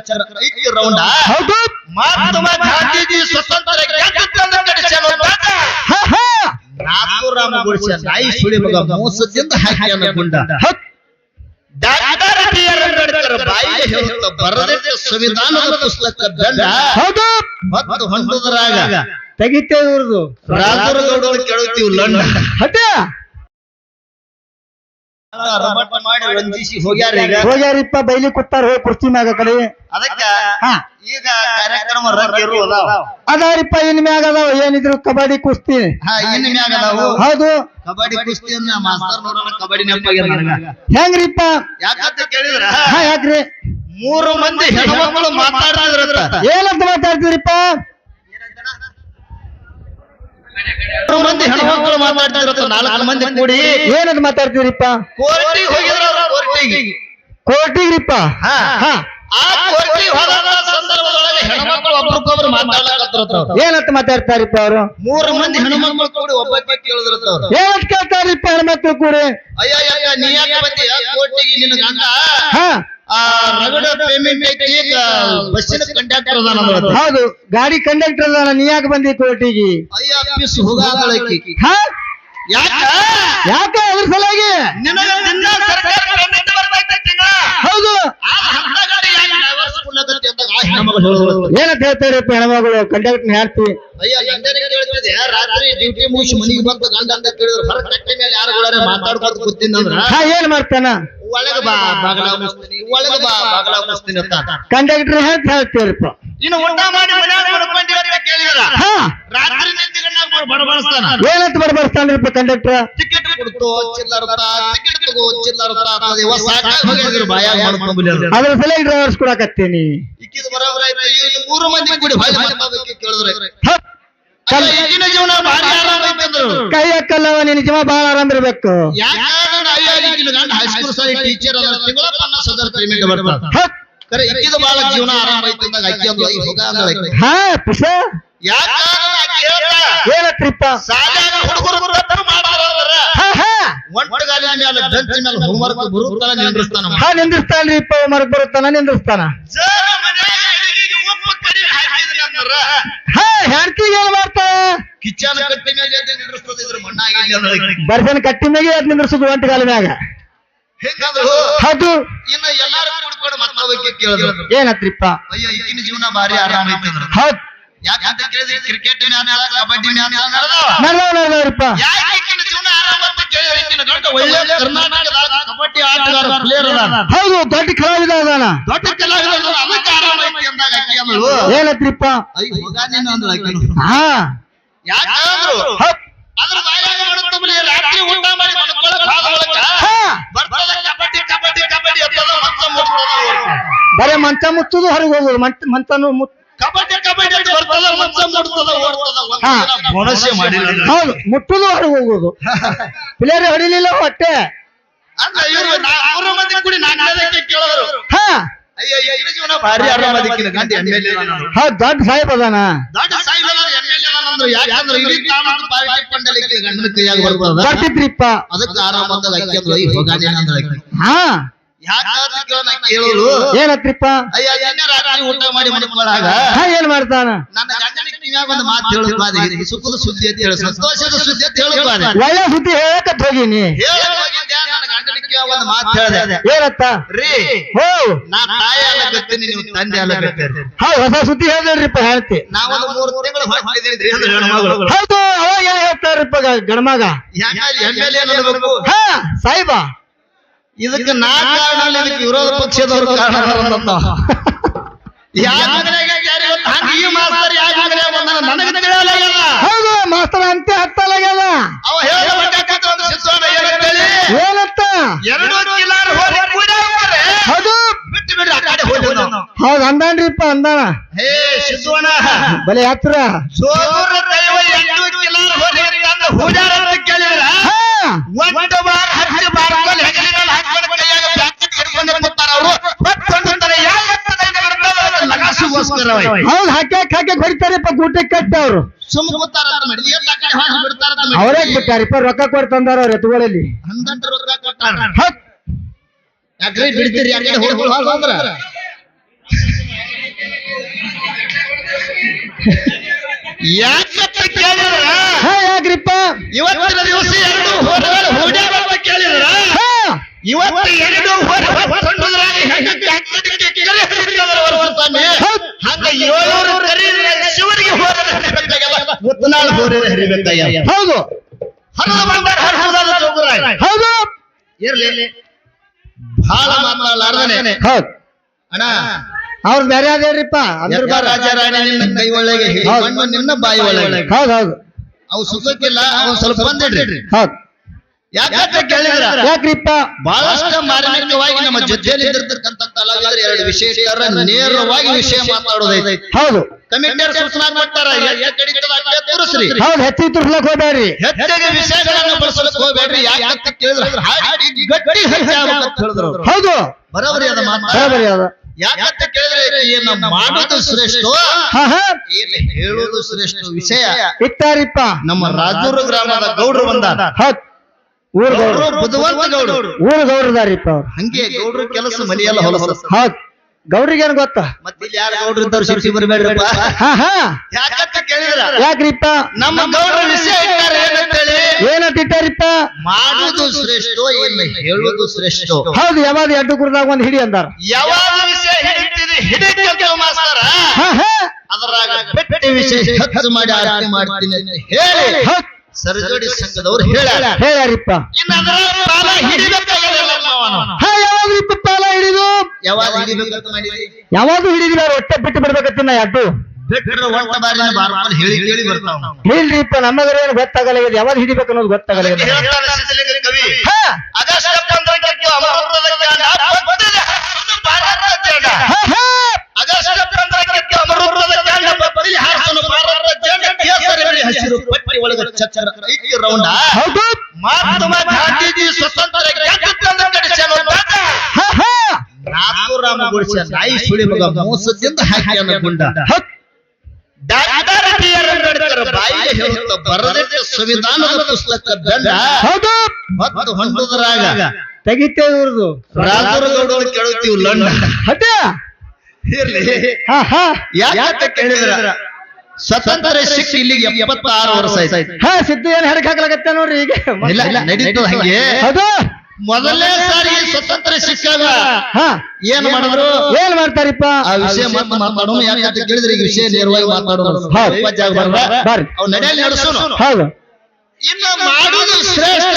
ಚಕ್ರ ಐತಿ ರೌಂಡ ಹೌದು. ಮಹಾತ್ಮ ಗಾಂಧೀಜಿ ಸ್ವತಂತ್ರ ಗೆದ್ದಿದ್ದನ್ನ ತಾತ. ನಾಯಿ ಸುಳಿ ಮಗ ಮೋಸದಿಂದ ಗುಂಡ. ಡಾಕ್ಟರ್ ಬಿ ಆರ್ ಅಂಬೇಡ್ಕರ್ ಬಾಯಿಗೆ ಹೇಳುತ್ತ ಬರದಿದ್ದ ಸಂವಿಧಾನದ ಪುಸ್ತಕ ದಂಡ. ಹೌದು. ಮತ್ತು ಹೊಂಡುದರಾಗ ತೆಗಿತೇವೆ ಇವ್ರದು. ರಾಜರುಗೌಡರು ಕೇಳುತ್ತೀವಿ ಲಂಡ. ಹಟ್ಟ ರಮಟ ಮಾಡಿ ರಂಜಿಸಿ ಹೋಗ್ಯಾರ ಈಗ? ಹೋಗ್ಯಾರಿಪ್ಪ ಬೈಲಿ ಕೊಟ್ಟಾರ ಹೋಗಿ ಕುರ್ಚಿ ಮ್ಯಾಗ ಕಡೆ. ಅದಕ್ಕ ಹಾ. ಈಗ ಕಾರ್ಯಕ್ರಮ ಅದಾರಿಪ್ಪ ಇನ್ ಮ್ಯಾಗ ಅದಾವ ಏನಿದ್ರು ಕಬಡ್ಡಿ ಕುಸ್ತಿ. ಹಾ ಇನ್ ಮ್ಯಾಗ ಅದಾವು. ಹೌದು. ಕಬಡ್ಡಿ ಕುಸ್ತಿಯನ್ನ ಮಾಸ್ತರ್ ನೋಡೋಣ ಕಬಡ್ಡಿ ನನಗ. ಹೆಂಗ್ರಿಪ್ಪ? ಯಾಕಂತ ಕೇಳಿದ್ರ? ಹಾ ಯಾಕ್ರಿ? ಮೂರು ಮಂದಿ ಹೆಣ್ಮಕ್ಳು ಮಾತಾಡ್ರಿ ಏನಂತ ಮಾತಾಡ್ತೀರಿಪ್ಪ? ಮಂದಿ ಹೆಣ್ಮಕ್ಳು ಮಾತಾಡ್ತಿದ್ರತ್ತ ನಾಲ್ಕು ಮಂದಿ ಕೂಡಿ. ಏನಂತ ಮಾತಾಡ್ತೀರಿಪ್ಪ ಕೋರ್ಟಿಗೆ ಹೋಗಿದ್ರ ಕೋರ್ಟಿಗೆ. ಕೋರ್ಟಿಗ್ರಿಪ್ಪ? ಹಾ. ಹಾ. ಆ ಕೋರ್ಟಿಗೆ ಹೋದ ಸಂದರ್ಭದೊಳಗೆ ಒಬ್ರಿಗೊಬ್ರು ಏನಂತ ಮಾತಾಡ್ತಾರಿಪ್ಪ ಅವರು? ಮೂರು ಮಂದಿ ಹೆಣ್ಮಕ್ಳು ಕೂಡಿ ಒಬ್ಬಕ್ಕೆ ಕೇಳಿದ್ರತ್ತ ಅವ್ರು. ಏನಂತ ಕೇಳ್ತಾರಿಪ್ಪ ಹೆಣ್ಮಕ್ಳು ಕೂಡಿ? ಅಯ್ಯ ಅಯ್ಯ ನೀ ಯಾಕೆ ಬಂದಿಯ? ಕೋರ್ಟಿಗೆ ನಿನ್ನ ಗಂಡ? ಹಾ. ಆ ರಗಡ ಪೇಮೆಂಟ್ ಐತಿ ಈಗ ಬಸ್ಸಿನ ಕಂಡಕ್ಟರ್ ಅದಾನ ಹೌದು ಗಾಡಿ ಕಂಡಕ್ಟರ್ ಅದಾನ ನೀ ಯಾಕೆ ಬಂದಿ ಕೋರ್ಟಿಗೆ? ಅಯ್ಯ ಪಿಸ್ ಹೋಗಾದಳಕಿ ಹಾ? ಯಾಕ? ಯಾಕೆ ಅದ್ರ ಸಲಾಗಿ ನಿನ್ನ ಸರ್ಕಾರ ಪೇಮೆಂಟ್ ಬರ್ತೈತೆ ತಿಂಗಳ ಹೌದು ಆ ಹಂತ ಗಾಡಿ ಯಾಕೆ ಡೈವರ್ಸ್ ಕೊಡ್ಲಕತ್ತಿ ಅಂದಾಗ ಆ ಹೆಣ್ಮಗಳು ಹೇಳೋದು ಏನಂತ ಹೇಳ್ತಾರೆ ಹೆಣ್ಮಗಳು ಕಂಡಕ್ಟರ್ ಹೇಳ್ತಿ ಅಯ್ಯ ಕೇಳ್ತಿದ್ದೆ ರಾತ್ರಿ ಡ್ಯೂಟಿ ಮುಗಿಸಿ ಮನಿಗೆ ಬಂದು ಗಂಡ ಅಂತ ಕೇಳಿದ್ರು ಹೊರ ಕಟ್ಟೆ ಮೇಲೆ ಯಾರು ಮಾತಾಡ್ಕೊಂಡು ಹಾ ಏನ್ ಮಾಡ್ತಾನ? ಒಳಗ ಬಾ ಬಾಗಲ ಮುಸ್ತೀನಿ ಒಳಗ ಬಾ ಬಾಗಲ ಮುಸ್ತೀನಿ ಅಂತ. ಕಂಡಕ್ಟರ್ ಹೇಳ್ತ ಹೇಳ್ತೀರಿಪ್ಪ ಇನ್ನು ಊಟ ಮಾಡಿ ಮನ್ಯಾಗ ಅಂತ ಕೇಳಿದ್ರ. ಹಾ. ರಾತ್ರಿ ಬಡಬಡಿಸ್ತಾನ. ಏನಂತ ಕಂಡಕ್ಟರ್ ಟಿಕೆಟ್ ಕೊಡ್ತು ಚಿಲ್ಲರ್ ಟಿಕೆಟ್ ತಗೋ ಅದ್ರ ಸಲಹೆ ಡ್ರೈವರ್ಸ್ ಕೊಡಕತ್ತೀನಿ ಇಕ್ಕಿದ ಬರೋಬ್ರ ಆಯ್ತು ಇಲ್ಲಿ ಮೂರು ಮಂದಿ ಕೂಡಿ ಕೇಳಿದ್ರೆ. ಈಗಿನ ಜೀವನ ಭಾರಿ ಆರಾಮ ಕೈ ಹಾಕಲ್ಲವ ನಿನ್ ಜೀವ ಬಾಳ ಆರಾಮ್ ಇರ್ಬೇಕು. ಯಾಕಂದ್ರೆ ಅಯ್ಯ ಈಗಿನ ಗಂಡ ಹೈಸ್ಕೂಲ್ ಸಾರಿ ಟೀಚರ್ ಅದರ ತಿಂಗಳ ಪನ್ನಾಸ್ ಹಜಾರ್ ಪೇಮೆಂಟ್ ಬರ್ತಾರೆ. ಕರೆ ಇಕ್ಕಿದ ಬಾಳ ಜೀವನ ಆರಾಮ ಐತೆ ಅಂದಾಗ ಅಕ್ಕಿ ಅಂದ್ಲು ಐ ಹೋಗ ಅಂದಳ ಆಕಿ. ಹಾ ಪಿಸ ಯಾಕಂದ್ರೆ ಆಕಿ ಹೇಳ್ತಾಳ, ಏನತ್ರಿಪ್ಪ? ಶಾಲ್ಯಾಗ ಹುಡುಗರು ತಪ್ಪು ಮಾಡ್ತಾರ ಹಾ ಹಾ. ಒಂಟಗಾಲಿನ ಮೇಲೆ ಬೆಂಚ್ ಮೇಲೆ ಹೋಮ್ವರ್ಕ್ ಬರುತ್ತಾನ ನಿಂದ್ರಿಸ್ತಾನ ಹಾ ನಿಂದಿರ್ತಾನ್ರಿಪ್ಪ ಮರಕ್ ಬರುತ್ತಾನ ನಿಂದಿರ್ತಾನ ಜರ ಮನ್ಯಾಗ ಅಡಿಗೆಗೆ ಉಪ್ಪು ಕಡಿಮೆ ಹಾಕಿದ್ರಿ ಅಂದ್ರ. ಹಾ ಹೆಂಡ್ತಿಗೆ ಏನ್ ಮಾಡ್ತಾ? ಕಿಚನ್ ಕಟ್ಟಿ ಮೇಲೆ ಎದ್ದು ನಿಂದ್ರಿಸ್ತದ ಇದ್ರ ಮಣ್ಣಾಗಿ ಅಂದಳ ಬರ್ಸನ್ ಕಟ್ಟಿ ಮ್ಯಾಗೆ ಅದ್ ನಿಂದ್ರಸುದು ಒಂಟಗಾಲ ಮ್ಯಾಗ ಹೌದು. ಇನ್ನ ಎಲ್ಲಾರು ಕೂಡ್ಕೊಂಡು ಮಾತಾಡ್ಬೇಕು ಕೇಳಿದ್ರು. ಏನತ್ರಿಪ್ಪ ಅಯ್ಯೋ ಈಗಿನ ಜೀವನ ಭಾರಿ ಆರಾಮ ಐತೆ ಅಂದ್ರ. ಹೌದ್. ಯಾಕಂತ ಕೇಳಿದ್ರೆ ಕ್ರಿಕೆಟ್ ಮ್ಯಾಚ್ ಕಬಡ್ಡಿ ಮ್ಯಾಚ್ ನಡೆದಾವ. ನಡ್ದವ್ ನಡ್ದವ್ರಿಪ್ಪ ಯಾಕೆ ಈಗಿನ ಜೀವನ ಆರಾಮ ಅಂತ ಕೇಳಿದ್ರೆ ಈಗಿನ ಗಂಡ ಒಳ್ಳೆ ಕರ್ನಾಟಕದಾಗ ಕಬಡ್ಡಿ ಆಟಗಾರ ಪ್ಲೇಯರ್ ಅದಾನ ಹೌದು ದೊಡ್ಡ ಕಲಾವಿದ ಅದಾನ. ದೊಡ್ಡ ಕಲಾವಿದ ಅದಾನ, ಅದಕ್ಕೆ ಆರಾಮ ಐತಿ ಅಂದಾಗ ಆಕಿ ಅಂದಳು. ಏನತ್ರಿಪ್ಪ ಅಯ್ಯ ಮಗ ನೀನು ಅಂದಳು ಆಕಿನು. ಹಾ. ಯಾಕಂದ್ರು? ಹೌದ್. ಅದ್ರ ಬಾಯಾಗ ಮಂಚ ಮುಚ್ಚುದು ಹೊರಗೆ ಹೋಗುದು. ಮಂಚ ಮಂತನು ಮುಚ್ಚ ಕಬಡ್ಡಿ ಕಬಡ್ಡಿ ಅಂತ ಬರ್ತದ ಮುಟ್ತದ ಓಡ್ತದ ಹಾ. ಮಾಡಿಲ್ಲ ಹೌದು ಮುಟ್ಟುದು ಹೊರಗೆ ಹೋಗುದು. ಪ್ಲೇಯರ್ ಹೊಡಿಲಿಲ್ಲ ಹೊಟ್ಟೆ. ಅಂದ್ರೆ ಇವ್ರು ನಾ- ಮೂರು ಮಂದಿ ಕೂಡಿ ನಾಲ್ಕನೇದಕ್ಕೆ ಕೇಳೋರು. ಹಾ. ಅಯ್ಯೋ ಈಗಿನ ಜೀವನ ಭಾರಿ ಎಂ ಎಲ್ ಎ ಹೌದ್ ದೊಡ್ಡ ಸಾಹೇಬ್ ಅದಾನ. ದೊಡ್ಡ ಎಲ್ ಎ ಅಂದ್ರೆ ಯಾಕಂದ್ರೆ ಇಡೀ ತಾಮಕ ಪಾರ್ಟಿ ಪಂಡಲಿ ಗಂಡನ ಕೈಯಾಗ ಬರ್ತದ. ಬರ್ತಿದ್ರಿಪ್ಪ ಅದಕ್ಕೆ ಆರಾಮ ಅಂತ ಅಕ್ಕಿ ಅಂದ್ರೆ ಹಾ. ಏನತ್ರಿಪ್ಪ? ಅಯ್ಯ ನಿನ್ನೆ ರಾತ್ರಿ ಊಟ ಮಾಡಿ ಏನ್ ಮಾಡ್ತಾನ? ನನ್ನ ಗಂಡನಿಗೆ ಒಂದು ಮಾತು ಸುಖದ ಸುದ್ದಿ ಅಂತ ಹೇಳಿ. ಸಂತೋಷದ ಸುದ್ದಿ ಅಂತ ಒಳ್ಳೆ ಸುದ್ದಿ ಹೋಗಿನಿ. ಒಂದು ಮಾತು ಹೇಳ್ದೆ. ಏನತ್ತ? ರೀ ಹೋ. ನಾ ತಾಯಿ ಅಲ್ಲಕತ್ತೀನಿ ನೀವು ತಂದೆ ಅಲ್ಲಕತ್ತೀರಿ ಹಾ ಹೊಸ ಸುದ್ದಿ ಹೇಳಿದ್ರಿಪ್ಪ ಹೇಳ್ತಿ. ನಾವೊಂದು ಮೂರು ತಿಂಗಳು ಹೌದು ಅವಾಗ ಏನ್ ಹೇಳ್ತಾರಪ್ಪ ಗಣಮಗ ಯಾಕಂದ್ರೆ ಎಂ ಎಲ್ ಎ ಅನ್ನಬೇಕು ಹಾ ಸಾಹಿಬ ಇದಕ್ಕೆ ನಾ ಕಾರಣ ಇದಕ್ಕೆ ವಿರೋಧ ಪಕ್ಷದವರು ಕಾರಣ ಹೌದು ಮಾಸ್ತರ್ ಅಂತೆ ಹತ್ತಲಾಗ್ಯದ. ಏನತ್ತ. ಹೌದು. ಅಂದಾನ್ರಿಪ್ಪ ಅಂದಾನ ಬಲೆ ಹತ್ರ. ಅಂತ ಕೇಳಿದ್ರ? ಒಂದು ಬಾರ ಹತ್ತು ಅವರು ಮತ್ತೊಂದು ತರ ಯಾಕೆ ಲಗಾಸುಗೋಸ್ಕರ ಹೌದು ಹಾಕ್ಯಾಕ್ ಹಾಕ್ಯಾಕ್ ಹೊಡಿತಾರಪ್ಪ ಗೂಟಕ್ಕೆ ಕಟ್ಟ ಅವರು ಸುಮ್ಮ ಮಾಡಿ ಕಡೆ ಹಾಕಿ ಬಿಡ್ತಾರ. ಅವರೇ ಬಿಟ್ಟಾರಿಪ್ಪ ರೊಕ್ಕ ಕೊಡ್ ತಂದಾರ ಅವ್ರ ಎತ್ತುಗಳಲ್ಲಿ. ಹಂಗಂತ ರೊಕ್ಕ ಕೊಟ್ಟಾರ. ಹೌದ್ ಯಾಕ್ರಿ ಬಿಡ್ತೀರಿ? ಆ ಕಡೆ ಹೋಗಿ ಹೋಗಿ ಅಂದ್ರ ಯಾಕಂತ ಕೇಳಿದ್ರ? ಹಾ ಯಾಕ್ರಿಪ್ಪ ಇವತ್ತಿನ ದಿವಸ ಎರಡು ಹೋಟೆಲ್ ಹೋಟೆಲ್ ಕೇಳಿದ್ರ? ಇವತ್ತು ಎರಡು ಹೆಂಗ ಶಿವರಿಗೆ ಹೋದರೆ ಹರಿಬೇಕಾಗಲ್ಲ. ಹೋದರೆ. ಹೌದು. ಹರಿದು ಬಂದಾರ ಹರಿಸೋದಲ್ಲ ಜೋಗುರಾಯ. ಹೌದು. ಇರ್ಲಿ ಬಹಳ ಮಾತಾಡಲಾರ್ದನೆ. ಹೌದು. ಅಣ್ಣ. ಅವ್ರ ಬೇರೆ ಅಂದ್ರ ರಾಜ ರಾಣಿ ನಿನ್ನ ಕೈ ಒಳಗೆ ನಿನ್ನ ಬಾಯಿ ಒಳಗೆ? ಹೌದು ಹೌದು. ಅವು ಸುಖಕ್ಕಿಲ್ಲ ಅವ್ ಸ್ವಲ್ಪ ಬಂದಿಡ್ರಿ. ಹೌದು. ಯಾಕಂತ ಕೇಳಿದ್ರ? ಯಾಕ್ರಿಪ್ಪ? ಬಹಳಷ್ಟು ಮಾರ್ಮಿಕವಾಗಿ ನಮ್ಮ ಜೊತೆಯಲ್ಲಿ ಕಲಾವಿದರು ಎರಡು ವಿಶೇಷ ನೇರವಾಗಿ ವಿಷಯ ಮಾತಾಡೋದೈತಿ. ಹೌದು. ಕಮಿಟಿಯರ್ ಸೂಚನಾ ಮಾಡ್ತಾರ ತೋರಿಸ್ರಿ ಹೌದು ಹೆಚ್ಚಿಗೆ ತುರ್ಸ್ಲಕ್ ಹೋಗ್ಬೇಡ್ರಿ. ಹೆಚ್ಚಿಗೆ ವಿಷಯಗಳನ್ನು ಬಳಸಲಿಕ್ಕೆ ಹೋಗ್ಬೇಡ್ರಿ. ಯಾಕಂತ ಕೇಳಿದ್ರೆ ಹಾಡಿ ಗಟ್ಟಿ ಹೆಚ್ಚಾಗಬೇಕಂತ ಹೇಳಿದ್ರು ಹೌದು. ಬರೋಬರಿ ಅದ ಮಾತ. ಬರೋಬರಿ ಅದ ಯಾಕಂತ ಕೇಳಿದ್ರೆ ಏನು ಮಾಡೋದು ಶ್ರೇಷ್ಠ? ಹಾ ಹಾ. ಏನು ಹೇಳೋದು ಶ್ರೇಷ್ಠ ವಿಷಯ. ಇಟ್ಟಾರಿಪ್ಪ ನಮ್ಮ ರಾಜೂರು ಗ್ರಾಮದ ಗೌಡ್ರು ಬಂದ ಊರ್ ಗೌಡ್ರು. ಗೌಡ್ರು ಬುದ್ಧಿವಂತ ಗೌಡ್ರು. ಊರ್ ಗೌಡ್ರದಾರಿಪ್ಪ ಅವ್ರು. ಹಂಗೆ ಗೌಡ್ರು ಕೆಲಸ ಮನೆಯಲ್ಲ ಹೊಲಸ ಹೌದ್. ಗೌಡ್ರಿಗೇನ್ ಗೊತ್ತ? ಮತ್ತೆ ಇಲ್ಲಿ ಯಾರು ಗೌಡ್ರು ಇದ್ದವ್ರು ಸಿರ್ಸಿ ಬರಬೇಡ್ರಪ್ಪ ಹಾ ಹಾ. ಯಾಕಂತ ಕೇಳಿದ್ರ? ಯಾಕ್ರಿಪ್ಪ ನಮ್ಮ ಗೌಡ್ರ ವಿಷಯ ಇಟ್ಟಾರೆ ಏನಂತೇಳಿ ಏನಂತ ಇಟ್ಟಾರಿಪ್ಪ ಮಾಡುದು ಶ್ರೇಷ್ಠ ಇಲ್ಲ ಹೇಳುದು ಶ್ರೇಷ್ಠ. ಹೌದು ಯಾವಾಗ ಎಡ್ಡು ಕುರ್ದಾಗ ಒಂದ್ ಹಿಡಿ ಅಂದಾರ. ಯಾವಾಗ ವಿಷಯ ಹಿಡಿತೀರಿ? ಹಿಡಿತ ಮಾಸ್ತಾರ. ಹಾ ಹಾ. ಅದರಾಗ ಬೆಟ್ಟಿ ವಿಷಯ ಹೆಚ್ಚು ಮಾಡಿ ಆರತಿ ಮಾಡ್ತೀನಿ ಅಂತ ಹೇಳಿ. ಸರಜೋಡಿ ಸಂಘದವ್ರು ಹೇಳ್ಯಾರ. ಹೇಳ್ಯಾರಿಪ್ಪ. ಯಾವಾಗ್ರಿಪ್ಪ ಪಾಲ ಹಿಡಿದು? ಯಾವಾಗ ಹಿಡಿಬೇಕಂತ ಮಾಡಿದ್ರಿ? ಯಾವಾಗೂ ಹಿಡಿದಿಲ್ಲ ಹೊಟ್ಟೆ ಒಟ್ಟೆ ಬಿಟ್ಟು ಬಿಡ್ಬೇಕತ್ತಿನ ಯಾಕು ಹೇಳ್ರಿಪ್ಪ ನಮಗರ ಏನು ಗೊತ್ತಾಗಲ್ಲ ಇದು. ಯಾವಾಗ ಹಿಡಿಬೇಕು ಅನ್ನೋದು ಗೊತ್ತಾಗಲ್ಲ ಚಚ್ಚರ ಐತಿ ರೌಂಡ. ಮಹಾತ್ಮ ಗಾಂಧೀಜಿ ಸ್ವತಂತ್ರ ನಾಥೂರಾಮ ಗುಡಿಸ್ಯ ನಾಯಿ ಸುಳಿ ಮಗ ಮೋಸದಿಂದ ಹಾಕ್ಯಾನ ಗುಂಡ. ಡಾಕ್ಟರ್ ಬಿ ಆರ್ ಅಂಬೇಡ್ಕರ್ ಬಾಯಿಗೆ ಹೇಳುತ್ತ ಬರದಿದ್ದ ಸಂವಿಧಾನದ ಪುಸ್ತಕ ದಂಡ ಮತ್ತು ಹೊಂಡುದ್ರಾಗ ತೆಗಿತೇವೆ ಇವ್ರದು. ರಾಜರುಗೌಡರು ಕೇಳುತ್ತೀವಿ ಲಂಡ. ಹಟ್ಟ ಇರ್ಲಿ. ಹಾ ಹಾ. ಯಾಕಂತ ಕೇಳಿದ್ರ? ಸ್ವತಂತ್ರ ಶಿಕ್ಷೆ ಇಲ್ಲಿಗೆ ಎಪ್ಪತ್ತಾರು ವರ್ಷ ಆಯ್ತು. ಹಾ ಸಿದ್ದು ಏನ್ ಹೆಡಕ್ ಹಾಕ್ಲಾಗತ್ತೆ ನೋಡ್ರಿ ಈಗ? ಇಲ್ಲ ಇಲ್ಲ ನಡೀತದ ಹಂಗೆ. ಅದು ಮೊದಲನೇ ಸಾರಿ ಸ್ವತಂತ್ರ ಸಿಕ್ಕಾಗ ಹಾ. ಏನ್ ಮಾಡಿದ್ರು? ಏನ್ ಮಾಡ್ತಾರಿಪ್ಪ? ಆ ವಿಷಯ ಮತ್ತೆ ಮಾತಾಡೋಣ ಯಾಕಂತ ಕೇಳಿದ್ರೆ ಈ ವಿಷಯ ನೇರವಾಗಿ ಮಾತಾಡೋಣ ಜಾಗ ಬರ್ಬಾ. ಬರ್ರಿ. ಅವ್ ನಡೆಯಲ್ಲಿ ನಡೆಸೋಣ ಹೌದು. ಇನ್ನು ಮಾಡುವುದು ಶ್ರೇಷ್ಠ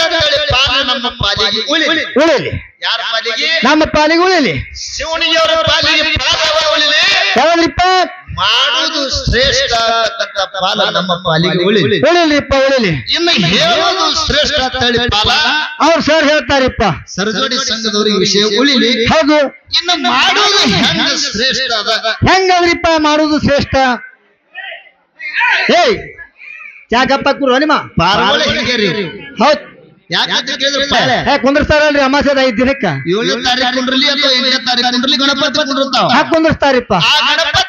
ನಮ್ಮ ಪಾಲಿಗೆ ಉಳಿ ಉಳಿಲಿ. ಯಾರ ಪಾಲಿಗೆ? ನಮ್ಮ ಪಾಲಿಗೆ ಉಳಿಲಿ. ಶಿವನಿಯವರ ಪಾಲಿಗೆ ಪಾಲವ ಉಳಿಲಿ. ಯಾವಾಗ್ರಿಪ್ಪ ಮಾಡುವುದು ಶ್ರೇಷ್ಠ ಅಂತಕ್ಕಂಥ ಪಾಲ ನಮ್ಮ ಪಾಲಿಗೆ ಉಳಿಲಿ. ಇನ್ನು ಹೇಳೋದು ಶ್ರೇಷ್ಠ ಅಂತೇಳಿ ಪಾಲ. ಅವ್ರು ಸರ್ ಹೇಳ್ತಾರಿಪ್ಪ. ಸರಜೋಡಿ ಸಂಘದವರಿಗೆ ವಿಷಯ ಉಳಿಲಿ. ಹೌದು. ಇನ್ನು ಮಾಡೋದು ಹೆಂಗ ಶ್ರೇಷ್ಠ ಅದ. ಹೆಂಗದ್ರಿಪ್ಪ ಮಾಡುವುದು ಶ್ರೇಷ್ಠ? ಏಯ್ ಯಾಕಪ್ಪ ಕುರು ನಿಮ್ಮ ಪಾರ್ವಳಿ ಹಿಂಗೆ ಹೌದು. ಯಾಕಂತ ಕೇಳಿದ್ರೆ ಕುಂದ್ರಸ್ತಾರಲ್ರಿ ಅಮಾಸದ ಐದ್ ದಿನಕ್ಕ? ಏಳನೇ ತಾರೀಕು ಕುಂಡ್ರಲಿ ಅಥವಾ ಎಂಟನೇ ತಾರೀಕು ಕುಂಡ್ರಲಿ ಗಣಪತಿ ಕುಂಡಿರ್ತಾವ? ಹಾಕ್ ಕುಂದ್ರಸ್ತಾರಿಪ್ಪ? ಆ ಗಣಪತಿ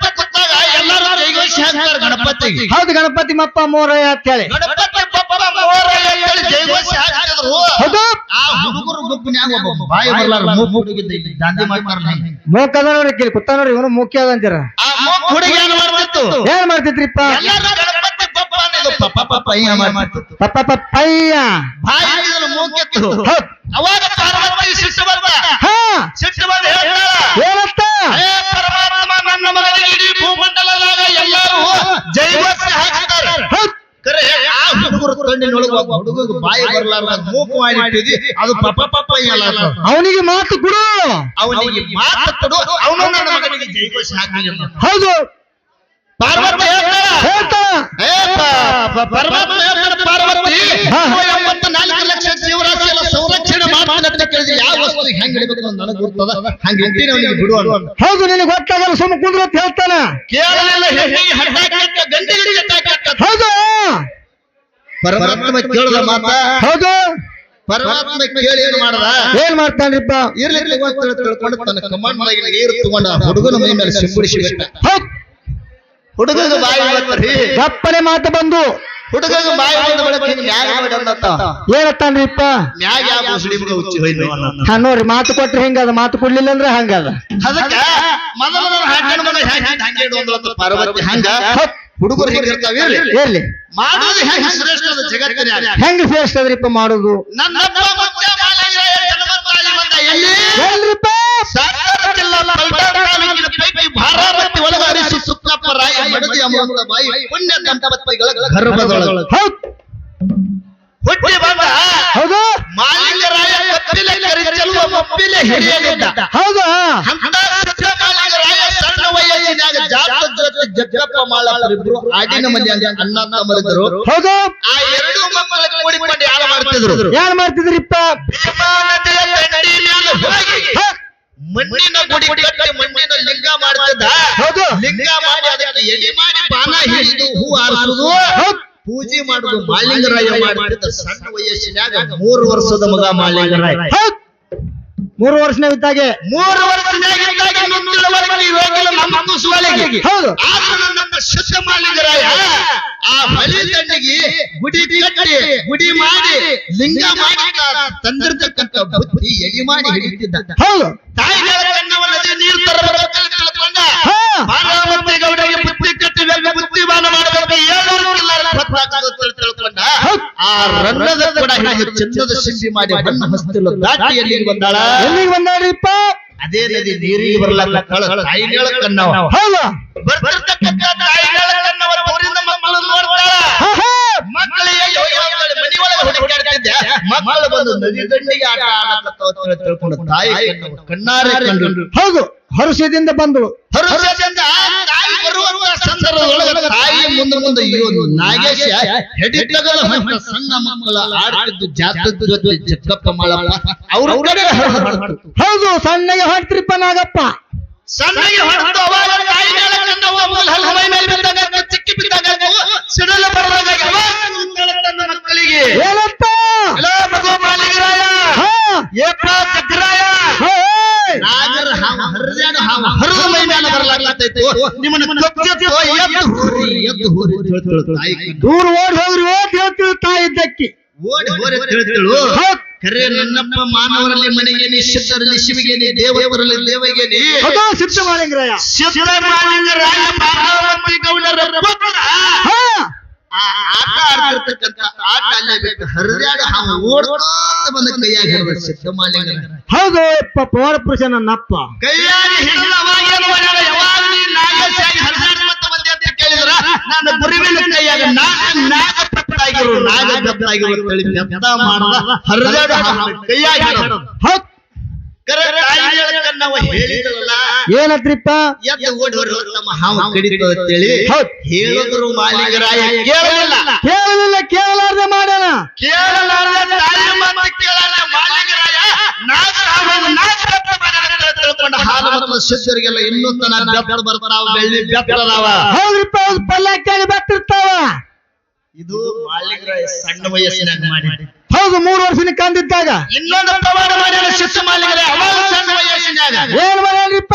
ಗಣಪತಿ ಹೌದು ಗಣಪತಿ ಮಪ್ಪ ಮೋರಯ್ಯ ಅಂತ ಹೇಳಿ. ಗಣಪತಿ ಬಪ್ಪ ಮೋರಯ್ಯ ಅಂತೇಳಿ ಜೈಗೋಷಿ ಹಾಕಿದ್ರು. ಹೌದು. ಆ ಹುಡುಗರು ಗುಂಪಿನ್ಯಾಗ ಒಬ್ಬ ಬಾಯಿ ಬರ್ಲಾರ ಮೂಕ್ ಹುಡುಗಿದ್ದ ಇಲ್ಲಿ ದಾಂಧಿ ಮಾಡ್ತಾರ ಮೂಕ ಅದ ನೋಡ್ರಿ ಕಿಲ್ ಕುತ್ತ ನೋಡ್ರಿ ಇವನು ಮುಖ್ಯ ಅದ ಅಂತೀರ? ಆ ಮೂಕ್ ಹುಡುಗಿ ಏನ್ ಮಾಡ್ತಿತ್ತು? ಏನ್ ಮಾಡ್ತಿದ್ರಿಪ್ಪ? ಎಲ್ಲರೂ ಗಣಪತಿ ಬಪ್ಪ ಅನ್ನೋದು ಪಪ್ಪ ಪಪ್ಪ ಹಿಂಗ ಮಾಡ್ತಿತ್ತು. ಪಪ್ಪ ಪಪ್ಪಯ್ಯ ಬಾಯಿ ಹಿಡಿದ್ರೆ ಮೂಕಿತ್ತು ಹೌದ್. ಅವಾಗ ಪಾರ್ವತಿ ಸಿಟ್ಟು ಬಂದ. ಹಾ. ಸಿಟ್ಟು ಬಂದ ಹೇಳ್ತಾಳ. ಏನಂತ? ಮಗನಿಗೆ ಇಡೀ ಭೂಮಂಡಲದಾಗ ಎಲ್ಲರೂ ಜೈವಸ್ಯ ಹಾಕ್ತಾರೆ ಕರೆ ಆ ಹುಡುಗರು ಕಣ್ಣಿನೊಳಗೆ ಹುಡುಗ ಬಾಯಿ ಬರ್ಲಾರ್ದ ಮೂಕು ಮಾಡಿಟ್ಟಿದಿ ಅದು ಪಪ್ಪ ಪಪ್ಪ ಎಲ್ಲ ಅವನಿಗೆ ಮಾತು ಕೊಡು. ಅವನಿಗೆ ಮಾತಾಡು ಅವನು ನನ್ನ ಮಗನಿಗೆ ಹೌದು. ಪಾರ್ವತಿ ಹೇಳ್ತಾಳ, ಪಾರ್ವತಿ ಹಾ. ಎಂಬತ್ತ ನಾಲ್ಕು ಲಕ್ಷ ಜೀವರಾಶಿ ಎಲ್ಲ ಸಂರಕ್ಷಣೆ ಮಾಡ್ತಾನೆ ಅಂತ ಕೇಳಿದ್ರೆ ಯಾವ ವಸ್ತು ಹೆಂಗ್ ಹಿಡಿಬೇಕು ಅಂತ ನನಗೆ ಗೊತ್ತದ? ಹಂಗೆ ಇಟ್ಟಿನ ಅವನಿಗೆ ಬಿಡು ಅಂತ ಹೌದು ನಿನಗೆ ಗೊತ್ತಾಗಲ್ಲ ಸುಮ್ಮ ಕುಂದ್ರ ಅಂತ ಹೇಳ್ತಾನ. ಕೇಳಲಿಲ್ಲ ಹೆಣ್ಣಿಗೆ ಹಟ್ಟಾಕತ್ತ ಗಂಡಿಗೆ ಕಟ್ಟಾಕತ್ತ ಹೌದು. ಪರಮಾತ್ಮ ಕೇಳದ ಮಾತ? ಹೌದು. ಪರಮಾತ್ಮ ಕೇಳಿ ಏನ್ ಮಾಡದ? ಏನ್ ಮಾಡ್ತಾನ್ರಿಪ್ಪ ಇರ್ಲಿ ಇರ್ಲಿ ತಿಳ್ಕೊಂಡು ತನ್ನ ಕಮಾಂಡ್ ಒಳಗೆ ನೀರು ತಗೊಂಡ ಹುಡುಗನ ಮೈ ಮೇಲೆ ಸಿಂಪಡಿಸಿ ಹುಡುಗನ ಬಾಯಿ ಒಳತ್ರಿ ಗಪ್ಪನೆ ಮಾತು ಬಂದು ಹುಡುಗನ ಬಾಯಿ ಬಂದ ಬಳಿಕ ಹಿಂಗ್ ಮ್ಯಾಗ ನೋಡಿ ಅನ್ನತ್ತ ಏನತ್ತಾನ್ರಿಪ್ಪ ಮ್ಯಾಗ ಯಾವ ಮುಸ್ಲಿ ಮಗ ಹುಚ್ಚಿ ಹೋಯ್ತು ಅನ್ನತ್ತ ಹಾ ನೋಡ್ರಿ ಮಾತು ಕೊಟ್ರೆ ಹೆಂಗದ ಮಾತು ಕೊಡ್ಲಿಲ್ಲ ಅಂದ್ರೆ ಹಂಗದ ಅದಕ್ಕ ಮೊದಲ ಹಾಕಣ ಮಗ ಹ್ಯಾಂಗ ಹಂಗೆ ಇಡು ಅಂದ್ಲಂತ ಪಾರ್ವತಿ ಹಂಗ ಹುಡುಗರು ಹಿಂಗಿರ್ತಾವೆ ಎಲ್ಲಿ ಮಾಡೋದು ಹೆಂಗ ಶ್ರೇಷ್ಠದ ಜಗತ್ತಿನ ಹೆಂಗ್ ಶ್ರೇಷ್ಠ ಅದ್ರಿಪ್ಪ ಮಾಡುದು ನನ್ನಪ್ಪ ಮಾಲಂಗರಾಯ ಜನ್ಮತಾಳಿ ಬಂದ ಎಲ್ಲಿ ಎಲ್ರಿಪ್ಪ ಸಾಗರ ಜಿಲ್ಲಾ ಪಲ್ಟಾಣ ತಾಲೂಕಿನ ಪೈಕಿ ಭಾರಾವತಿ ಒಳಗ ಹರಿಸಿ ಸುತ್ತಪ್ಪ ರಾಯ ಮಡದಿ ಅಮೃತ ಬಾಯಿ ಪುಣ್ಯ ದಂಪತಿಗಳ ಗರ್ಭದೊಳಗ ಹೌದ್. ಹುಟ್ಟಿ ಬಂದ. ಹೌದು. ಮಾಲಿಂಗರಾಯ ಕಪ್ಪಿಲೆ ಕರಿಚಲುವ ಮಪ್ಪಿಲೆ ಹಿರಿಯಲಿದ್ದ ಹೌದಾ. ಅಂತ ಸತ್ಯ ಮಾಲಿಂಗರಾಯ ಸಣ್ಣ ವಯಸ್ಸಿನಾಗ ಜಾತ ಜೊತೆ ಜಗ್ಗಪ್ಪ ಮಾಳಪ್ಪರಿಬ್ರು ಆಡಿನ ಅಣ್ಣ ತಮ್ಮರಿದ್ರು ಹೌದು. ಆ ಎರಡು ಮಕ್ಕಳ ಕೂಡಿಕೊಂಡು ಯಾರು ಮಾಡ್ತಿದ್ರು? ಯಾರು ಮಾಡ್ತಿದ್ರಿಪ್ಪ ಭೀಮಾ ನದಿಯ ದಂಡಿ ಮ್ಯಾಲ ಹೋಗಿ. ಮಣ್ಣಿನ ಗುಡಿ ಕಟ್ಟಿ ಮಣ್ಣಿನ ಲಿಂಗ ಮಾಡ್ತದ? ಹೌದು. ಲಿಂಗ ಮಾಡಿ ಅದಕ್ಕೆ ಎಲೆ ಮಾಡಿ ಪಾನ ಹಿಡಿದು ಹೂ ಆರಿಸುದು? ಪೂಜೆ ಮಾಡುದು ಮಾಲಿಂಗರಾಯ ಮಾಡಿದ ಸಣ್ಣ ವಯಸ್ಸಿನಾಗ ಮೂರು ವರ್ಷದ ಮಗ ಮಾಲಿಂಗರಾಯ. ಮೂರು ವರ್ಷನೇ ಇದ್ದಾಗೆ ಮೂರು ನಮ್ಮ ಕುಸುವಳಿಗೆ ಹೌದು. ಆದ್ರೂ ನಮ್ಮ ಶುದ್ಧ ಮಾಲಿಂಗರಾಯ. ಆ ಬಲಿ ದಂಡಿಗೆ ಗುಡಿ ಕಟ್ಟಿ ಗುಡಿ ಮಾಡಿ ಲಿಂಗ ಮಾಡಿ ತಂದಿರ್ತಕ್ಕಂಥ ಬುದ್ಧಿ ಎಡಿ ಮಾಡಿ ಹಿಡಿತಿದ್ದ ಹೌದು. ತಾಯಿಗಳ ಕಣ್ಣವ ನದಿ ನೀರು ತರಬೇಕಂತ ತಿಳ್ಕೊಂಡ ಹಾ. ಮಾನವತೆ ಗೌಡರಿಗೆ ಬುದ್ಧಿ ಕಟ್ಟಿ ಬುದ್ಧಿಮಾನ ಮಾಡಬೇಕು ಏಳು ತಿಳ್ಕೊಂಡ. ಆ ರನ್ನದ ಕೂಡ ಹಿಡಿದು ಚಂದದ ಸಿಂಬಿ ಮಾಡಿ ಬಣ್ಣ ಹಸ್ತಿಲ್ಲ ದಾಟಿ ಎಲ್ಲಿಗೆ ಬಂದಾಳ? ಎಲ್ಲಿಗೆ ಬಂದಾಡ್ರಿಪ್ಪ ಅದೇ ನದಿ ನೀರಿಗೆ ಬರಲಾರ ತಾಯಿ ಕಣ್ಣವ. ಹೌದು. ಬರ್ತಿರ್ತಕ್ಕಂಥ ತಾಯಿಗಳ ಕಣ್ಣವ ಊರಿಂದ ಮಕ್ಕಳು ನೋಡ್ತಾಳ ಹಾ, ಹಾ. ಮಕ್ಕಳಿಗೆ ಅಯ್ಯೋ ಅಯ್ಯೋ ಒಳಗೆ ಹುಡುಕಾಡ್ತಿದ್ದೆ ಮಕ್ಕಳು ಬಂದು ನದಿ ದಂಡಿಗೆ ಆಟ ಹೇಳಿ ತಿಳ್ಕೊಂಡು ತಾಯಿ ಕಣ್ಣಾರೆ ಕಂಡು ಹೌದು ಹರುಷದಿಂದ ಬಂದಳು ಹರುಷದಿಂದ ತಾಯಿ ಬರುವಂತ ಸಂದರ್ಭದೊಳಗೆ ತಾಯಿ ಮುಂದೆ ಮುಂದೆ ಇವರು ನಾಗೇಶ ಹೆಡಿಟಗಳ ಸಣ್ಣ ಮಕ್ಕಳ ಆಡಿದ್ದು ಜಾತದ ಜೊತೆ ಚಿಕ್ಕಪ್ಪ ಮಾಳಪ್ಪ. ಅವ್ರ ಹೌದು ಸಣ್ಣಗೆ ಹಾಡ್ತಿರಿಪ್ಪ ನಾಗಪ್ಪ. ಸಣ್ಣಗೆ ಹೊರಟು ಅವಾಗ ತಾಯಿ ಮೇಲೆ ಕಣ್ಣವ ಮೂಲ ಹಲ್ಲು ಮೈ ಮೇಲೆ ಬಿದ್ದಾಗ ಚಿಕ್ಕಿ ಬಿದ್ದಾಗ ಸಿಡಲು ಬರದಾಗ ತನ್ನ ಮಕ್ಕಳಿಗೆ ಮಗು ಮಾಲಿಗರಾಯ ಹಾ. ಏಪ ಚಕ್ರಾಯ ಹೇ, ಹೇ. ನಾಗರ ಹಾವು ಹರಿದಾಡ ಹಾವು. ಹರಿದ ಮೈ ಮೇಲೆ ಬರಲಾಗ್ತೈತೆ ನಿಮ್ಮನ್ನ ಕಚ್ಚುತ್ತೋ ಎದ್ದು ಹೋರಿ ಎದ್ದು ಹೋರಿ ಅಂತ ಹೇಳ್ತಾಳು ತಾಯಿ ದೂರ ಓಡಿ ಹೋಗ್ರಿ ಓಟ್ ಹೇಳ್ತೀವಿ ತಾಯಿ ಇದ್ದಕ್ಕಿ. ಓಡಿ ಹೋರಿ ತಿಳ್ತಿಳು ಕರೆ ನನ್ನಪ್ಪ ಮಾನವರಲ್ಲಿ ಮನೆಗೇನಿ ಸಿದ್ಧರಲ್ಲಿ ಶಿವಿಗೇನಿ ದೇವರಲ್ಲಿ ದೇವಗೇನಿ ಸಿದ್ಧ ಮಾಲಿಂಗರಾಯ. ಮಾನವರ ಪಾರ್ವತಿ ಗೌಡರ ಪುತ್ರ. ಆ ಆಟ ಆಡ್ತಿರ್ತಕ್ಕಂತ ಆಟ ಅಲ್ಲೇ ಬಿಟ್ಟು ಹರಿದಾಡ ಹಾವು ಓಡ್ತಾ ಬಂದ ಕೈಯಾಗ ಹಿಡಿದ ಸಿದ್ದಮಾಲಿಂಗರ ಹೌದು ಅಪ್ಪ ಪವಾಡ ಪುರುಷ ನನ್ನಪ್ಪ ಕೈಯಾಗಿ ಹಿಡಿದ ಅವಾಗ ಏನು ಮಾಡ್ಯಾಳ? ಯಾವಾಗ ನೀ ನಾಗೇಶಾಗಿ ಹರಿದಾಡ್ಕೊಂತ ಬಂದೆ ಅಂತ ಕೇಳಿದ್ರ ನಾನು ಗುರುವಿನ ಕೈಯಾಗ ನಾಗ ನಾಗ ಬೆತ್ತಾಗಿರು ನಾಗ ಬೆತ್ತಾಗಿರು ಅಂತ ಹೇಳಿ ಬೆತ್ತ ಮಾಡದ ಹರಿದಾಡ ಹಾವು ಕೈಯಾಗಿ ಹಿಡಿದ. ಹೌದ್ ನಾವು ಹೇಳಿದ್ರಲ್ಲ ಏನತ್ರಿಪ್ಪ? ಎದ್ದು ಓಡಿ ಹೋರಿ ನಮ್ಮ ಹಾವು ಕಡಿತದ ಅಂತೇಳಿ ಹೌದ್. ಹೇಳಿದ್ರು ಮಾಲಿಂಗರಾಯ ಕೇಳಲಿಲ್ಲ. ಕೇಳಲಿಲ್ಲ. ಕೇಳಲಾರ್ದೆ ಮಾಡೋಣ ಕೇಳಲಾರದ ತಾಯಿ ಮಾತು ಕೇಳಲ್ಲ ತಿಳ್ಕೊಂಡ ಹಾಲು ಮತ್ತು ಶಿಷ್ಯರಿಗೆಲ್ಲ ಇನ್ನೂ ತನ ಬೆತ್ತ ಬರ್ತಾವ ಬೆಳ್ಳಿ ಹೌದ್ರಿಪ್ಪ ಬರ್ತಿರ್ತಾವ ಇದು ಮಾಲಿಂಗರಾಯ ಸಣ್ಣ ವಯಸ್ಸಿನಾಗ ಮಾಡಿ ಹೌದು ಮೂರು ವರ್ಷನ ಕಂದಿದ್ದಾಗ. ಇನ್ನೊಂದು ಪ್ರಮಾಣ ಮಾಡ್ಯಾನ ಶಿಷ್ಯ ಮಾಲಿಂಗರಾಯ ಅವಾಗ ಸಣ್ಣ ವಯಸ್ಸಿನಾಗ. ಏನ್ ಮಾಡ್ಯಾನ್ರಿಪ್ಪ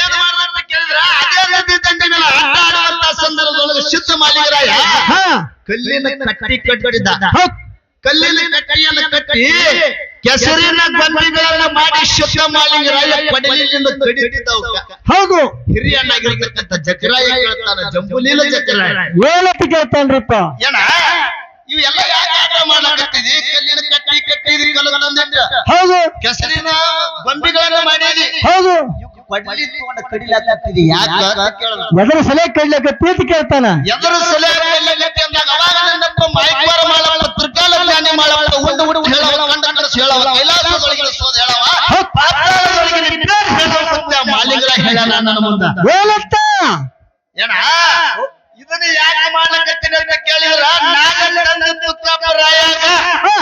ಏನ್ ಮಾಡ್ದಂತ ಕೇಳಿದ್ರ? ಅದೇ ರೀತಿ ಸಂದರ್ಭದೊಳಗೆ ಕಲ್ಲಿನ ಕಟ್ಟಿ ಕಟ್ಟಿದ್ದ. ಕಲ್ಲಿನ ಕಟ್ಟಿ ಕೆಸರಿನ ಮಾಡಿ ಮಾಲಿಂಗರಾಯ ಪಡಲಿನಿಂದ ಅವ್ಕ. ಹೌದು. ಹಿರಿಯಣ್ಣಾಗಿರ್ತಕ್ಕಂಥ ಜಕರಾಯ ಕೇಳ್ತಾನ. ಜಂಬುಲೀಲ ಜಕರಾಯ. ಏನಂತ ಕೇಳ್ತಾನ್ರಿಪ್ಪ. ಏನ? ಇವೆಲ್ಲ ಯಾಕೆ ಆಟ ಮಾಡಕತ್ತಿದಿ? ಕಲ್ಲಿನ ಕಟ್ಟಿ ಕಟ್ಟಿದ್ರಿ ಹೌದು. ಕೆಸರಿನ ಗೊಂಬೆಗಳನ್ನ ಮಾಡಿದಿ. ಹೌದು. ಪಡ್ಲಿ ತಗೊಂಡ ಕಡಿಲಾಕತ್ತಿದಿ ಯಾಕ? ಕೇಳ್ದ. ಎದರ ಸಲಹೆ ಕಡ್ಲಿಕ್ಕೆ ಅಂತ ಕೇಳ್ತಾನ? ಎದುರು ಸಲೆ ಕಲ್ಲಗಟ್ಟಿ ಅಂದಾಗ ಅವಾಗ ನನ್ನಪ್ಪ ಮಾಯ್ಕ್ವಾರ ಮಾಡಪ್ಪ ತ್ರಿಕಾಲ ಜ್ಞಾನಿ ಮಾಡಪ್ಪ ಉಂಡು ಉಂಡು ಹೇಳವ ಕಂಡ ಹೇಳವ ಹೇಳಣ ನನ್ನ ಮುಂದ. ಏನ? ಇದನ್ನ ಯಾಕೆ ಮಾಡ್ಲಕತ್ತೀನಿ ಅಂತ ಕೇಳಿದ್ರ?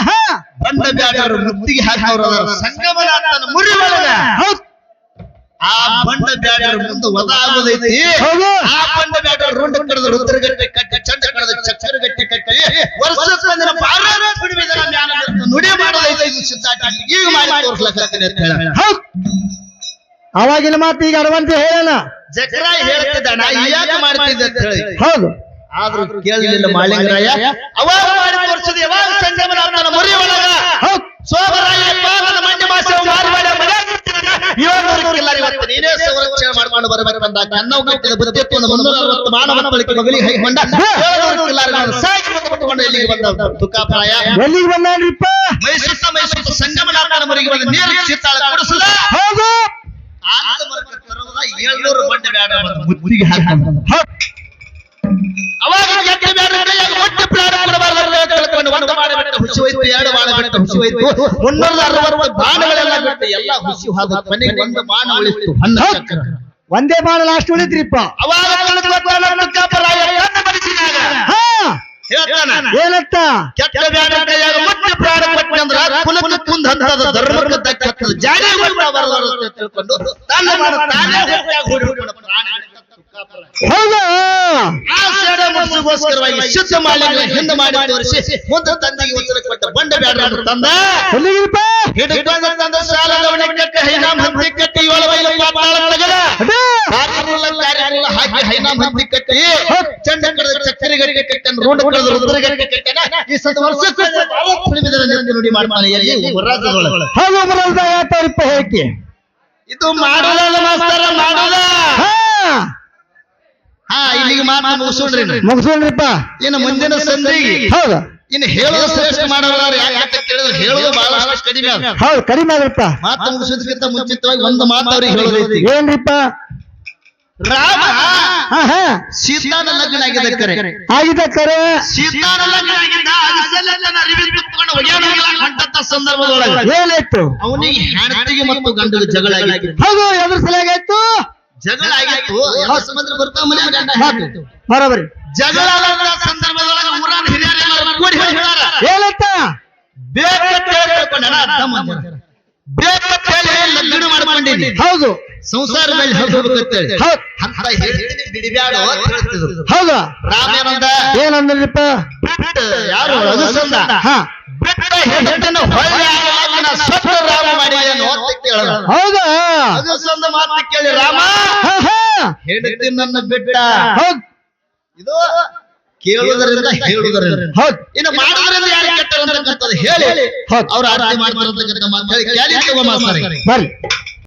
ಹಾ. ಬಂದ ಬ್ಯಾಡರು ಮುತ್ತಿಗೆ ಹಾಕವ್ರ ಸಂಗಮನಾಥನ ಮುರಿ ಒಳಗ ಆ ಬಂಡ ಬ್ಯಾಡರ ಮುಂದೆ ವದ ಆಗೋದೈತಿ ಆ ಬಂಡ ಬ್ಯಾಡರ ರುಂಡ ಕಡದ ರುದ್ರಗಟ್ಟೆ ಕಟ್ಟಿ ಚಂಡ ಕಡದ ಚಕ್ಕರಗಟ್ಟೆ ಕಟ್ಟಿ ವರ್ಷಕ್ಕೊಂದಿನ ವರ್ಷ ಕುಡಿಮಿದರ ಜ್ಞಾನ ನುಡಿ ಮಾಡೋದೈತಿ ಇದು ಸಿದ್ಧಾಟ ಈಗ ಮಾಡಿ ತೋರ್ಸ್ಲಕತ್ತೀನಿ ಅಂತ ಹೇಳ. ಹೌದ್. ಅವಾಗಿನ ಮಾತು ಈಗ ಅರವಂತ ಹೇಳೋಣ. ಜಕ್ರ ಹೇಳ್ತಿದ್ದಾನ ಯಾಕೆ ಮಾಡ್ತಿದ್ದೆ ಅಂತ ಹೇಳಿ. ಹೌದು. ಆದ್ರೂ ಕೇಳಲಿಲ್ಲ ಮಾಳಿಂಗರಾಯ ಅವಾಗ ಮಾಡಿ ತೋರಿಸಿದ ಯಾವಾಗ ಸಂಗಮನಾಥನ ಮುರಿ ಒಳಗ? ಸೋಮರಾಯಪ್ಪ ನನ್ನ ಮಂಡ್ಯ ಭಾಷೆ ಮಾರಿ ಮಾಡಿ ಮನೆ ಇವತ್ತು ನೀನೇ ಸಂರಕ್ಷಣೆ ಮಾಡ್ಕೊಂಡು ಬರಬೇಕು ಅಂತ ಕಟ್ಟಿದ ಬುದ್ಧಿತ್ವವನ್ನು ಮುನ್ನೂರ ಅರವತ್ತು ಮಾನವ ಮಕ್ಕಳಿಗೆ ಮಗಳಿಗೆ ಹೈಕೊಂಡ ಏಳುನೂರು ಕಿಲಾರಿಗಳನ್ನು ಸಾಗಿ ಬಂದುಕೊಂಡು ಇಲ್ಲಿಗೆ ಬಂದ ತುಕಾಪ್ರಾಯ ಎಲ್ಲಿಗೆ ಬಂದಾನ್ರಿಪ್ಪ ಮೈಸೂತ ಮೈಸೂರು ಸಂಗಮನಾಥನ ಮರಿಗೆ ಬಂದ ನೀರು ಚಿತ್ತಾಳ ಕುಡಿಸಲ ಹೋಗು ಆನಂದ ಮರಕ್ಕೆ ತರುವುದ ಏಳ್ನೂರು ಬಂಡೆ ಬಂದು ಮುತ್ತಿಗೆ ಹಾಕ್ಕೊಂಡ ಅವಾಗ ಒಟ್ಟು ಪ್ರಾಣ ತಿಳ್ಕೊಂಡು ಒಂದು ಬಾಣ ಬಿಟ್ಟು ಹುಸಿ ಹೋಯ್ತು ಎರಡು ಬಾಣ ಬಿಟ್ಟು ಹುಸಿ ಹೋಯ್ತು. ಮುನ್ನೂರ ಅರವತ್ತು ಬಾಣಗಳೆಲ್ಲ ಬಿಟ್ಟು ಎಲ್ಲ ಹುಸಿ ಹೋದ ಕೊನೆಗೆ ಒಂದು ಬಾಣ ಉಳಿಸ್ತು. ಹನ್ನ ಚಕ್ರ. ಒಂದೇ ಬಾಣ ಲಾಸ್ಟ್ ಉಳಿದ್ರಿಪ್ಪ. ಅವಾಗ ತಿಳಿದುಕೊಂಡ ತುಕಾಪರಾಯ ಕಣ್ಣು ಮನಸ್ಸಿನಾಗ ಹಾ. ಹೇಳ್ತಾನ. ಏನಂತ ಕೆಟ್ಟ ಬ್ಯಾಡ ಕೈಯಾಗ ಒಟ್ಟು ಪ್ರಾಣ ಕೊಟ್ಟಂದ್ರ ಕುಂದ ಹಂತದ ಧರ್ಮಕ್ಕೆ ದಕ್ಕದ ಜಾಡಿ ಒಟ್ಟು ಬರಬಾರದು ಅಂತ ತಿಳ್ಕೊಂಡು ತನ್ನ ಮಾಡ ತಾನೇ ಹೊಟ್ಟೆಯಾಗ ಹೂಡಿಕೊಂಡು ಪ್ರಾಣ ಹಿಡಿದ ತುಕಾಪರಾಯ. ಹೌದು. ಆ ಸೇಡ ಮುಗಿಸಿಗೋಸ್ಕರವಾಗಿ ಶುದ್ಧ ಮಾಲಿನ್ಯ ಹಿಂದೆ ಮಾಡಿ ತೋರಿಸಿ ಮುಂದೆ ತಂದೆಗೆ ಕೊಟ್ಟ ಬಂಡ ತಂದ. ಹಿಡಿದ ಕೆಟ್ಟ ಹೈನಾಮ್ ಕಟ್ಟಿ ಹಾಕಿ ಹೈನಾಮ್ ಕಟ್ಟಿ. ಚಂಡ ಕಡದ ಚಕ್ಕರಿ ಗಡಿಗೆ ಕಟ್ಟನ ರೋಡ್ ಕಡದ ರುದ್ರ ಕಟ್ಟನ. ಈ ಸತ ವರ್ಷಕ್ಕೆ ನುಡಿ ಮಾಡ್ತಾನೆ ಎಲ್ಲಿ ಯಾತಾರಿಪ್ಪ ಹೇಗೆ ಇದು ಮಾಡಲ್ಲ ಮಾಸ್ತರ ಮಾಡೋದ ಹಾ ಇಲ್ಲಿಗೆ ಮಾತು ಮುಗಿಸೋಣ್ರಿ ಮುಗಿಸೋಣ್ರಿಪ್ಪ ಇನ್ನು ಮುಂದಿನ ಸಂಧಿಗೆ. ಹೌದು. ಇನ್ನು ಹೇಳೋ ಶ್ರೇಷ್ಠ ಮಾಡೋಲ್ಲ ಯಾಕೆ ಕೇಳಿದ್ರೆ ಹೇಳೋದು ಬಹಳಷ್ಟು ಕಡಿಮೆ. ಹೌದು ಕಡಿಮೆ ಆಗ್ರಿಪ್ಪ ಮಾತು ಮುಗಿಸೋದಕ್ಕಿಂತ ಮುಂಚಿತವಾಗಿ ಒಂದು ಮಾತು ಅವ್ರಿಗೆ ಹೇಳೋದೈತಿ ಏನ್ರಿಪ್ಪ? ರಾಮ. ಸೀತಾನ ಲಗ್ನ ಆಗಿದೆ ಕರೆ. ಆಗಿದೆ ಕರೆ. ಸೀತಾನ ಲಗ್ನ ಆಗಿದ್ದ ಅರಸಲನ್ನ ಅರಿವಿ ಬಿತ್ಕೊಂಡು ಒಗ್ಯಾಡೋಗಿಲ್ಲ ಹೊಂಟಂತ ಸಂದರ್ಭದೊಳಗೆ. ಏನಾಯ್ತು? ಅವನಿಗೆ ಹೆಂಡತಿಗೆ ಮತ್ತು ಗಂಡನ ಜಗಳ ಆಗಿತ್ತು ಹೌದು ಎದುರಿಸಲಾಗಾಯ್ತು ಸಲಗಾಯ್ತು ಜಗಳ ಆಗಿತ್ತು. ಎಲ್ಲ ಸಂಬಂಧ ಬರ್ತಾವ ಮನೆ ಗಂಡ ಹೆಂಡ್ತಿ. ಬರೋಬರಿ ಜಗಳ ಆದಂತ ಸಂದರ್ಭದೊಳಗೆ ಊರಾನ ಹಿರಿಯರೆಲ್ಲರೂ ಕೂಡಿ ಹೇಳ್ತಾರ ಏನಂತ ಬೇಕಂತ ಹೇಳಿ ಅರ್ಥ ಮಾಡ್ಯಾರ. ಬೇಕಂತ ಹೇಳಿ ಲಗ್ನ ಮಾಡ್ಕೊಂಡಿನಿ ಹೌದು. ಸಂಸಾರ ಮೇಲೆ ಹೋಗ್ಬೇಕಂತೇಳಿ ಹೇಳಿ. ಅಂತ ಹೇಳ್ತೀನಿ ಬಿಡಿಬ್ಯಾಡು ಅಂತ ಹೇಳ್ತಿದ್ರು. ಹೌದು. ರಾಮ ಏನಂದ? ಏನಂದ್ರಿಪ್ಪ? ಯಾರು? ಅಗಸಂದ ಹಾ. ಬಿಟ್ಟ ಹೆಂಡತಿನ ಹೊಳ್ಳಿ ಆಗಲಾಗಿನ ಸತ್ತ ರಾಮ ಮಾಡಿದೇನು ಅಂತ ಕೇಳದ ಹೌದಾ ಸಂದ ಮಾತು ಕೇಳಿ ರಾಮ ಹೆಂಡತಿ ನನ್ನ ಬಿಟ್ಟ ಹೌದ್ ಇದು ಕೇಳುವುದರಿಂದ ಹೇಳುವುದರಿಂದ ಹೌದ್ ಇನ್ನು ಮಾಡೋದ್ರಿಂದ ಯಾರು ಕೆಟ್ಟರು ಅಂತಕ್ಕಂಥದ್ದು ಹೇಳಿ ಅವ್ರು ಆರತಿ ಮಾಡ್ತಾರಂತಕ್ಕಂಥ ಮಾತು ಹೇಳಿ ಕೇಳಿ ತಗೋ ಮಾಸ್ತರೆ ಬರ್ರಿ